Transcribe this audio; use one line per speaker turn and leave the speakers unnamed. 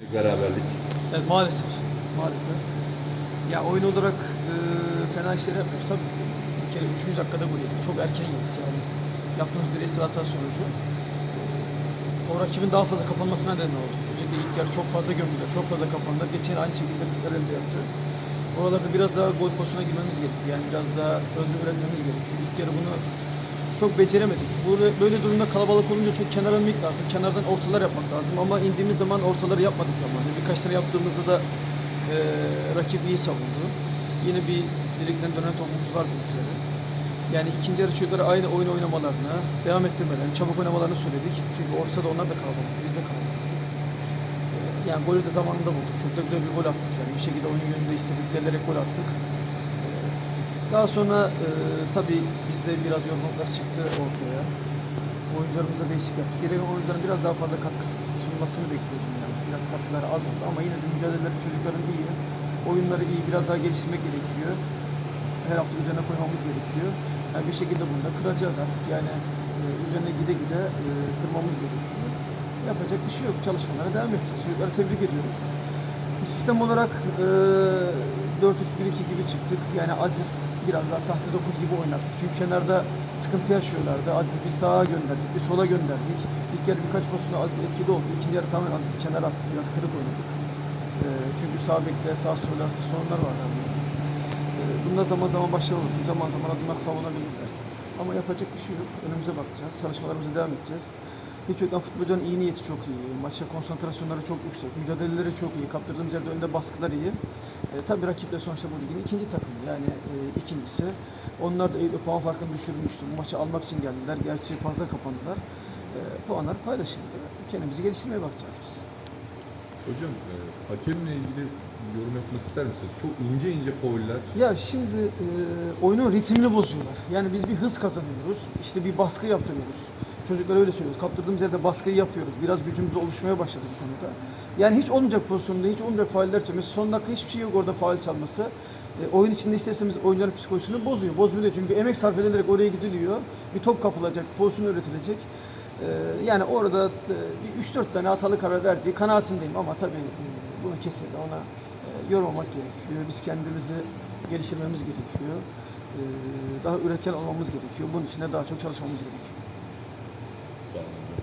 Beraberlik.
Evet, maalesef. Maalesef. Ya oyun olarak e, fena işler yapmıyoruz. Tabii bir kere 3. dakikada gol yedik. Çok erken yedik yani. Yaptığımız bir esir hata sonucu. O rakibin daha fazla kapanmasına neden oldu. Özellikle ilk yarı çok fazla gömdüler. Çok fazla kapandılar. Geçen aynı şekilde Kırklar elde yaptı. Oralarda biraz daha gol pozisyona girmemiz gerekiyor. Yani biraz daha öldürülmemiz gerekiyor. İlk yarı bunu çok beceremedik. Böyle, böyle durumda kalabalık olunca çok kenara inmek lazım. Kenardan ortalar yapmak lazım. Ama indiğimiz zaman ortaları yapmadık zamanında. Birkaç tane yaptığımızda da e, rakip iyi savundu. Yine bir direkten dönen topumuz vardı ilk yarı. Yani ikinci yarı çocuklara aynı oyun oynamalarını, devam ettirmelerini, çabuk oynamalarını söyledik. Çünkü ortada da onlar da kalabalık, biz de kalabalıktık. E, yani golü de zamanında bulduk. Çok da güzel bir gol attık yani. Bir şekilde oyun yönünde istedik, delerek gol attık. Daha sonra e, tabii bizde biraz yorgunluklar çıktı ortaya. Oyuncularımıza değişiklik yaptık. Geri oyuncuların biraz daha fazla katkı sunmasını bekliyordum yani. Biraz katkıları az oldu ama yine de mücadeleleri çocukların iyi. Oyunları iyi, biraz daha geliştirmek gerekiyor. Her hafta üzerine koymamız gerekiyor. Yani bir şekilde bunu da kıracağız artık. Yani e, üzerine gide gide e, kırmamız gerekiyor. Yapacak bir şey yok. Çalışmalara devam edeceğiz. Çocukları tebrik ediyorum. Sistem olarak e, 4-3-1-2 gibi çıktık. Yani Aziz biraz daha sahte 9 gibi oynattık. Çünkü kenarda sıkıntı yaşıyorlardı. Aziz bir sağa gönderdik, bir sola gönderdik. İlk yarı birkaç pozisyonda Aziz etkili oldu. İkinci yarı tamamen Aziz'i kenara attık. Biraz kırık oynadık. E, çünkü sağ bekle, sağ arasında sorunlar vardı. E, bunda zaman zaman başarılı. Zaman zaman adımlar savunabildiler. Ama yapacak bir şey yok. Önümüze bakacağız. Çalışmalarımıza devam edeceğiz. Hiç yoktan futbolcuların iyi niyeti çok iyi. Maça konsantrasyonları çok yüksek. Mücadeleleri çok iyi. Kaptırdığımız yerde önünde baskılar iyi. E, tabii rakipler sonuçta bu ligin ikinci takımı. Yani e, ikincisi. Onlar da Eyüp'le puan farkını düşürmüştü. Bu maçı almak için geldiler. Gerçi fazla kapandılar. E, puanlar paylaşıldı. Kendimizi geliştirmeye bakacağız biz.
Hocam e, hakemle ilgili yorum yapmak ister misiniz? Çok ince ince fauller.
Ya şimdi e, oyunun ritmini bozuyorlar. Yani biz bir hız kazanıyoruz. işte bir baskı yaptırıyoruz. Çocuklara öyle söylüyoruz. Kaptırdığımız yerde baskıyı yapıyoruz. Biraz gücümüz de oluşmaya başladı bu konuda. Yani hiç olmayacak pozisyonda, hiç olmayacak fauller çalması. Son dakika hiçbir şey yok orada faul çalması. E, oyun içinde isterseniz oyuncuların psikolojisini bozuyor. Bozmuyor çünkü emek sarf edilerek oraya gidiliyor. Bir top kapılacak, pozisyon üretilecek. E, yani orada e, bir 3-4 tane hatalı karar verdiği kanaatindeyim ama tabii e, bunu kesinlikle ona e, yormamak gerekiyor. Biz kendimizi geliştirmemiz gerekiyor. E, daha üretken olmamız gerekiyor. Bunun için de daha çok çalışmamız gerekiyor.
Sağ olun hocam.